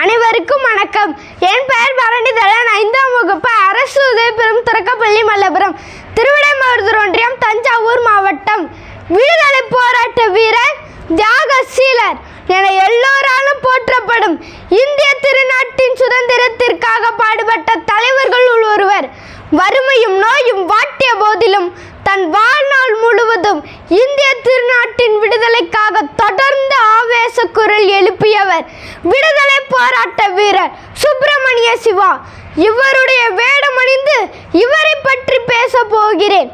அனைவருக்கும் வணக்கம். என் பெயர் பரணிதரன் ஐந்தாம் வகுப்பு அரசு உதவிபெறும் திறக்கப்பள்ளி மல்லபுரம் திருவிடைமருதூர் ஒன்றியம் தஞ்சாவூர் மாவட்டம். விடுதலை போராட்ட வீரர் தியாகசீலர் என எல்லோராலும் போற்றப்படும் இந்திய திருநாட்டின் சுதந்திரத்திற்காக பாடுபட்ட தலைவர்களுள் ஒருவர் வறுமையும் நோயும் வாட்டிய போதிலும் தன் வாழ்நாள் முழுவதும் இந்திய திருநாட்டின் விடுதலைக்காக தொடர்ந்து ஆவேச குரல் எழுப்பியவர் விடுதலை போராட்ட வீரர் சுப்பிரமணிய சிவா. இவருடைய வேடமணிந்து இவரை பற்றி பேச போகிறேன்.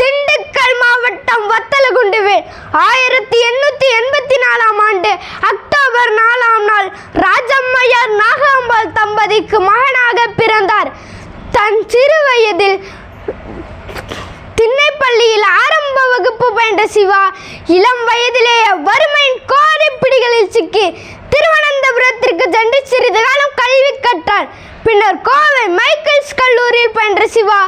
திண்டுக்கல் மாவட்டம் வத்தலகுண்டுவில் ஆயிரத்தி எண்ணூற்றி எண்பத்தி நாலாம் ஆண்டு அக்டோபர் நாலாம் நாள் ராஜம்மையார் நாகாம்பாள் தம்பதிக்கு மகனாக பிறந்தார். தன் சிறு வயதில் திண்ணைப்பள்ளியில் ஆரம்ப வகுப்பு பயின்ற சிவா இளம் வயதிலேயே வறுமையின் கோரிப்பிடிகளில் சிக்கி திருவனந்தபுரத்திற்கு சென்று சிறிது காலம் கல்வி கற்றார். பின்னர் கோவை மைக்கேல்ஸ் கல்லூரியில் பயின்ற சிவா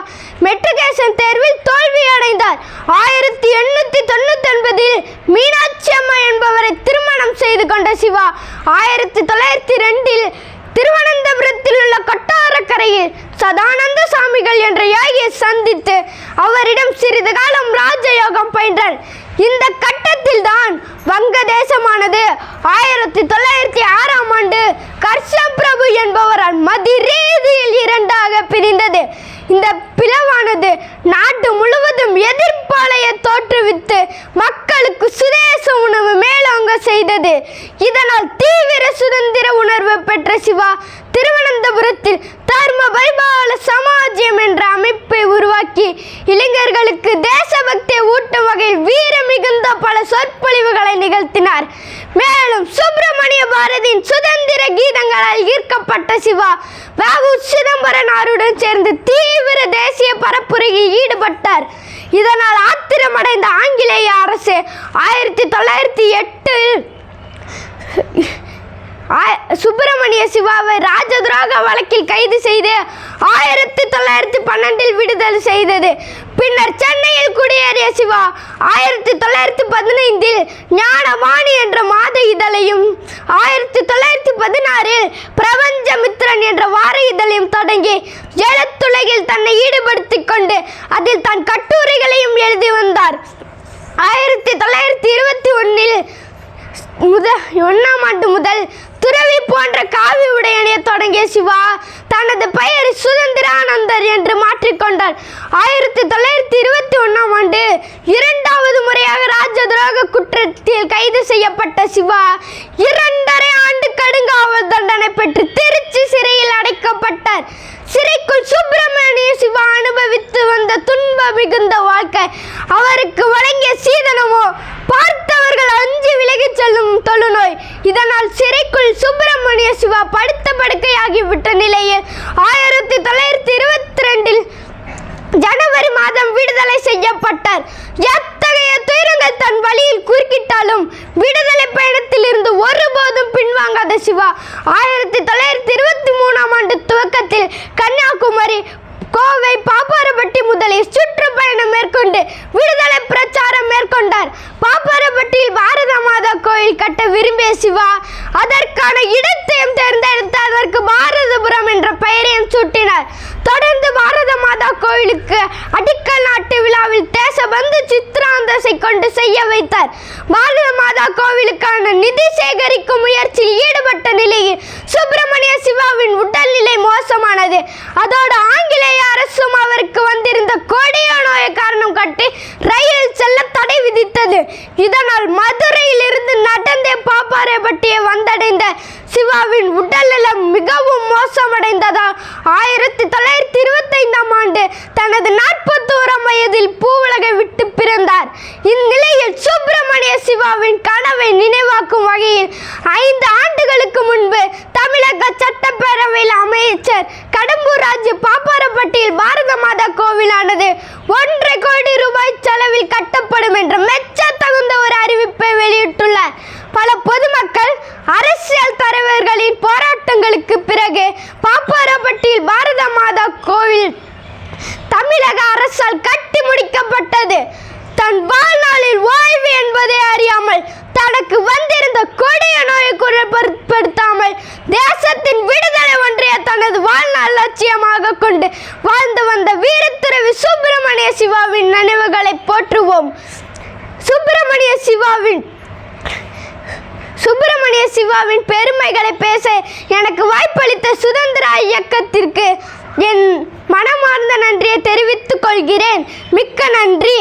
மெட்ரிகேஷன் தேர்வில் தோல்வி அடைந்தார். ஆயிரத்தி எண்ணூற்றி தொண்ணூற்றி ஒன்பதில் மீனாட்சி அம்மா என்பவரை திருமணம் செய்து கொண்ட சிவா ஆயிரத்தி தொள்ளாயிரத்தி ரெண்டில் திருவனந்தபுரத்தில் உள்ள கொட்டாரக்கரையில் சதானந்த சாமிகள் என்ற யாகியை சந்தித்து அவரிடம் சிறிது காலம் ராஜயோகம் பயின்றார். இந்த கட்டத்தில் தான் வங்கதேசமானது ஆயிரத்தி தொள்ளாயிரத்தி ஆறாம் ஆண்டு கர்ஷப் பிரபு என்பவரால் மதிரீதியில் இரண்டாக பிரிந்தது. இந்த பிளவானது நாட்டு முழுவதும் எதிர்ப்பாளைய தோற்றுவித்து மக்களுக்கு சுதேச உணவு மேலோங்க செய்தது. இதனால் தீவிர சுதந்திர உணர்வு பெற்ற சிவா உருவாக்கி இளைஞர்களுக்கு தேசபக்தியை ஊட்டும் வகையில் வீர மிகுந்த பல சொற்பொழிவுகளை நிகழ்த்தினார். மேலும் சுப்பிரமணிய பாரதியின் சுதந்திர கீதங்களால் ஈர்க்கப்பட்ட சிவா வாவு சிதம்பரனாருடன் சேர்ந்து தீவிர தேசிய பரப்புரையில் ஈடுபட்டார். இதனால் ஆத்திரமடைந்த ஆங்கிலேய அரசு ஆயிரத்தி தொள்ளாயிரத்தி எட்டில் சுப்பிரமணிய சிவாவை ராஜதுரோக வழக்கில் கைது செய்து ஆயிரத்தி தொள்ளாயிரத்தி பன்னெண்டில் விடுதலை செய்தது. பின்னர் சென்னையில் குடியேறிய சிவா ஆயிரத்தி தொள்ளாயிரத்தி பதினைந்தில் ஞானவாணி என்ற மாத இதழையும் ஆயிரத்தி தொள்ளாயிரத்தி பதினாறில் பிரபஞ்சமித்ரன் என்ற வார இதழையும் தொடங்கி எழுத்துலகில் தன்னை ஈடுபடுத்திக் கொண்டு அதில் தன் கட்டுரைகளையும் எழுதி வந்தார். ஆயிரத்தி தொள்ளாயிரத்தி இருபத்தி ஒன்றில் முத ஒன்றாம் ஆண்டு முதல் துறவி போன்ற காவி உடை அணிய தொடங்கிய சிவா தனது பெயரை சுதந்திரானந்தர் என்று மாற்றிக்கொண்டார் ஆயிரத்தி தொள்ளாயிரத்தி இருபத்தி ஒன்றாம் ஆண்டு இரண்டாவது முறையாக ராஜ துரோக குற்றத்தில் கைது செய்யப்பட்ட சிவா இரண்டரை ஆண்டு கடுங்காவல் தண்டனை பெற்று மிகுந்த வாழ்க்கை. அவருக்கு வழங்கிய சீதனமோ பார்த்தவர்கள் அஞ்சு விலகிச் செல்லும் தொழுநோய். இதனால் சிறைக்குள் சுப்பிரமணிய சிவா படுத்த படுக்கையாகிவிட்ட நிலையில் ஆயிரத்தி தொள்ளாயிரத்தி இருபத்தி ரெண்டில் ஜனவரி மாதம் விடுதலை செய்யப்பட்டார். எத்தகைய துயரங்கள் தன் வழியில் குறுக்கிட்டாலும் விடுதலை பயணத்தில் இருந்து ஒருபோதும் பின்வாங்காத சிவா ஆயிரத்தி தொள்ளாயிரத்தி இருபத்தி மூணாம் ஆண்டு துவக்கத்தில் கன்னியாகுமரி கோவை பாப்பாரப்பட்டி முதலில் சுற்றுப்பயணம் மேற்கொண்டு விடுதலை பிரச்சாரம் மேற்கொண்டார். பாப்பாரப்பட்டியில் பாரத மாதா கோயில் கட்ட விரும்பிய சிவா அதற்கான இடத்தையும் தேர்ந்தெடுத்து அதற்கு பாரதபுரம் என்ற பெயரையும் சூட்டினார். தொடர்ந்து பாரத மாதா கோயிலுக்கு அடிக்கல் நாட்டு விழாவில் தேசபந்து சித்திராந்தசை கொண்டு செய்ய வைத்தார். பாரத மாதா கோவிலுக்கான நிதி சேகரிக்கும் முயற்சியில் ஈடுபட்ட நிலையில் சுப்பிரமணிய சிவாவின் உடல்நிலை மோசமானது. அதோடு ஆங்கிலேய அரசும் அவருக்கு வந்திருந்த கொடிய நோயை காரணம் காட்டி ரயிலில் செல்ல தடை விதித்தது. இதனால் மதுரையில் இருந்து நடந்தே பாப்பாறைப்பட்டியை வந்தடைந்த சிவாவின் உடல்நலம் மிகவும் மோசமடைந்ததால் ஆயிரத்தி தொள்ளாயிரத்தி இருபத்தைந்தாம் ஆண்டு தனது நாற்பத்தோராம் வயதில் பூவுலகை விட்டு பிறந்தார். இந்நிலையில் சுப்பிரமணிய சிவாவின் கனவை நினைவாக்கும் வகையில் ஐந்து ஆண்டுகளுக்கு முன்பு தமிழக சட்டப்பேரவையில் அமைச்சர் கடம்பூர் ராஜு சென்னையில் பாரத மாதா கோவிலானது ஒன்றரை கோடி ரூபாய் செலவில் கட்டப்படும் என்ற மெச்ச தகுந்த ஒரு அறிவிப்பை வெளியிட்டுள்ளார். பல பொதுமக்கள் அரசியல் தலைவர்களின் போராட்டங்களுக்கு பிறகு பாப்பாரப்பட்டியில் பாரத மாதா கோவில் தமிழக அரசால் கட்டி முடிக்கப்பட்டது. தன் வாழ்நாளில் ஓய்வு என்பதை அறியாமல் தனக்கு வந்திருந்த கொடிய நோயை குணப்படுத்தாமல் தேசத்தின் விடுதலை ஒன்றிய தனது வாழ்நாள் லட்சியமாக கொண்டு சுப்பிரமணிய சிவாவின் நினைவுகளை போற்றுவோம். சுப்பிரமணிய சிவாவின் சுப்பிரமணிய சிவாவின் பெருமைகளை பேச எனக்கு வாய்ப்பளித்த சுதந்திர இயக்கத்திற்கு என் மனமார்ந்த நன்றியை தெரிவித்துக் கொள்கிறேன். மிக்க நன்றி.